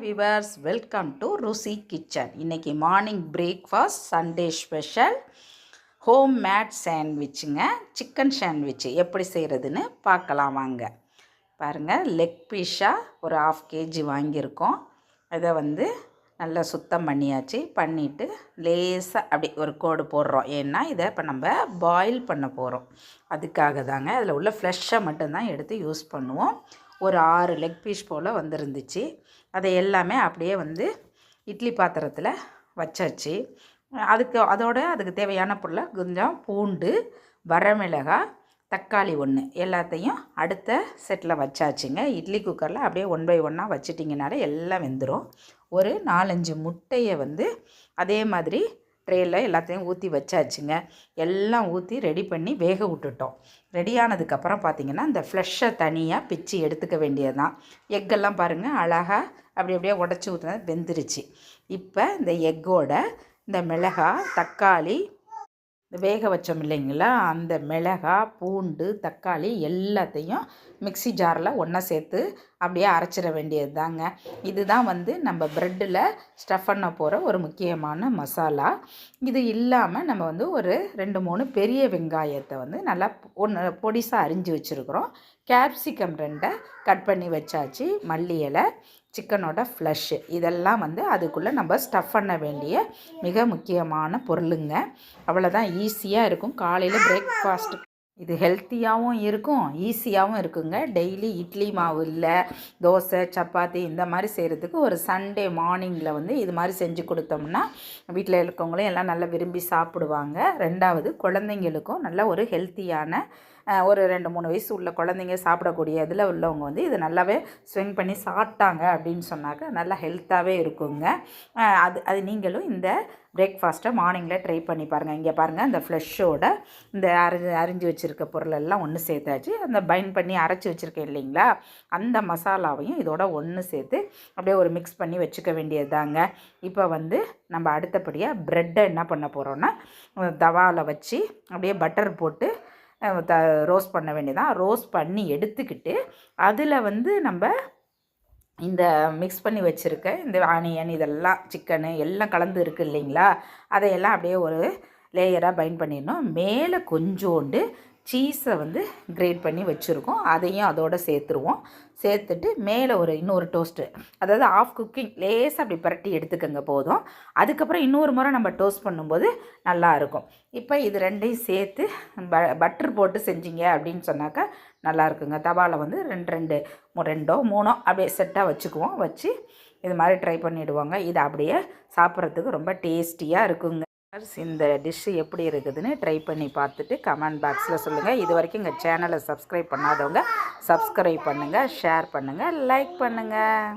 Viewers welcome to Ruchi kitchen இன்னைக்கு morning breakfast Sunday special home made சாண்ட்விச்சுங்க chicken sandwich எப்படி செய்கிறதுன்னு பார்க்கலாம் வாங்க. பாருங்கள் லெக் பீஸாக ஒரு ஆஃப் கேஜி வாங்கியிருக்கோம். இதை வந்து நல்லா சுத்தம் பண்ணியாச்சு. பண்ணிவிட்டு லேசாக அப்படி ஒரு கோடு போடுறோம். ஏன்னா இதை இப்போ நம்ம பாயில் பண்ண போகிறோம் அதுக்காக தாங்க. அதில் உள்ள ஃப்ளஷ்ஷை மட்டும்தான் எடுத்து யூஸ் பண்ணுவோம். ஒரு ஆறு லெக் பீஸ் போல் வந்துருந்துச்சு. அதை எல்லாமே அப்படியே வந்து இட்லி பாத்திரத்தில் வச்சாச்சு. அதுக்கு அதோட அதுக்கு தேவையான பொருளை கொஞ்சம் பூண்டு வரமிளகாய் தக்காளி ஒன்று எல்லாத்தையும் அடுத்த செட்டில் வச்சாச்சுங்க. இட்லி குக்கரில் அப்படியே ஒன் பை ஒன்னாக வச்சிட்டிங்கனாலே எல்லாம் வெந்துடும் ஒரு நாலஞ்சு முட்டையை வந்து அதே மாதிரி ட்ரேயில் எல்லாத்தையும் ஊற்றி வச்சாச்சுங்க. எல்லாம் ஊற்றி ரெடி பண்ணி வேக விட்டுட்டோம். ரெடி ஆனதுக்கப்புறம் பார்த்திங்கன்னா இந்த ஃப்ளெஷ்ஷை தனியாக பிச்சு எடுத்துக்க வேண்டியது தான் எக்கெல்லாம் பாருங்கள் அழகாக அப்படி அப்படியே உடச்சி ஊற்றுனா வெந்துருச்சு. இப்போ இந்த எக்கோட இந்த மிளகாய் தக்காளி இந்த வேக வச்சோம் இல்லைங்களா? அந்த மிளகாய் பூண்டு தக்காளி எல்லாத்தையும் மிக்சி ஜாரில் ஒன்றா சேர்த்து அப்படியே அரைச்சிட வேண்டியது தாங்க இதுதான் வந்து நம்ம ப்ரெட்டில் ஸ்டஃப் பண்ண போகிற ஒரு முக்கியமான மசாலா. இது இல்லாமல் நம்ம வந்து ஒரு ரெண்டு மூணு பெரிய வெங்காயத்தை வந்து நல்லா ஒன்று பொடிசாக அரிஞ்சு வச்சுருக்குறோம். கேப்சிகம் ரெண்டை கட் பண்ணி வச்சாச்சு. மல்லி இலை சிக்கனோட ஃப்ளஷ்ஷு இதெல்லாம் வந்து அதுக்குள்ளே நம்ம ஸ்டஃப் பண்ண வேண்டிய மிக முக்கியமான பொருளுங்க. அவ்வளோதான் ஈஸியாக இருக்கும். காலையில் பிரேக்ஃபாஸ்ட் இது ஹெல்த்தியாகவும் இருக்கும் ஈஸியாகவும் இருக்குங்க. டெய்லி இட்லி மாவு இல்லை தோசை சப்பாத்தி இந்த மாதிரி செய்கிறதுக்கு ஒரு சண்டே மார்னிங்கில் வந்து இது மாதிரி செஞ்சு கொடுத்தோம்னா வீட்டில் இருக்கவங்களும் எல்லாம் நல்லா விரும்பி சாப்பிடுவாங்க. ரெண்டாவது குழந்தைங்களுக்கும் நல்ல ஒரு ஹெல்த்தியான ஒரு ரெண்டு மூணு வயசு உள்ள குழந்தைங்க சாப்பிடக்கூடிய இதில் உள்ளவங்க வந்து இது நல்லாவே ஸ்விங் பண்ணி சாப்பிட்டாங்க அப்படின்னு சொன்னாக்க நல்லா ஹெல்த்தாகவே இருக்குங்க. அது அது நீங்களும் இந்த பிரேக்ஃபாஸ்ட்டை மார்னிங்கில் ட்ரை பண்ணி பாருங்கள் இங்கே பாருங்கள் இந்த ஃப்ளஷோட இந்த அரிஞ்சு அரிஞ்சு வச்சுருக்க பொருளெல்லாம் ஒன்று சேர்த்தாச்சு. அந்த பைண்ட் பண்ணி அரைச்சி வச்சுருக்கேன் இல்லைங்களா? அந்த மசாலாவையும் இதோட ஒன்று சேர்த்து அப்படியே ஒரு மிக்ஸ் பண்ணி வச்சுக்க வேண்டியது தாங்க இப்போ வந்து நம்ம அடுத்தபடியாக ப்ரெட்டை என்ன பண்ண போகிறோன்னா தவாவில் வச்சு அப்படியே பட்டர் போட்டு த ரோஸ்ட் பண்ண வேண்டியதான் ரோஸ்ட் பண்ணி எடுத்துக்கிட்டு அதில் வந்து நம்ம இந்த மிக்ஸ் பண்ணி வச்சுருக்க இந்த ஆனியன் இதெல்லாம் சிக்கனு எல்லாம் கலந்து இருக்குது இல்லைங்களா? அதையெல்லாம் அப்படியே ஒரு லேயராக பைண்ட் பண்ணிடணும். மேலே கொஞ்சோண்டு சீஸை வந்து கிரேட் பண்ணி வச்சுருக்கோம். அதையும் அதோடு சேர்த்துருவோம். சேர்த்துட்டு மேலே ஒரு இன்னொரு டோஸ்ட்டு அதாவது ஆஃப் குக்கிங் லேசாக அப்படி பரட்டி எடுத்துக்கோங்க போதும். அதுக்கப்புறம் இன்னொரு முறை நம்ம டோஸ்ட் பண்ணும்போது நல்லாயிருக்கும் இப்போ இது ரெண்டையும் சேர்த்து ப பட்டர் போட்டு செஞ்சீங்க அப்படின்னு சொன்னாக்கா நல்லா இருக்குங்க. தவாவில் வந்து ரெண்டு ரெண்டு ரெண்டோ மூணோ அப்படியே செட்டாக வச்சுக்குவோம். வச்சு இது மாதிரி ட்ரை பண்ணிவிடுவாங்க இது அப்படியே சாப்பிட்றதுக்கு ரொம்ப டேஸ்டியாக இருக்குங்க. இந்த டிஷ்ஷு எப்படி இருக்குதுன்னு ட்ரை பண்ணி பார்த்துட்டு கமெண்ட் பாக்ஸில் சொல்லுங்கள் இது வரைக்கும் எங்கள் சேனலை சப்ஸ்கிரைப் பண்ணாதவங்க சப்ஸ்கிரைப் பண்ணுங்கள் ஷேர் பண்ணுங்கள் லைக் பண்ணுங்கள்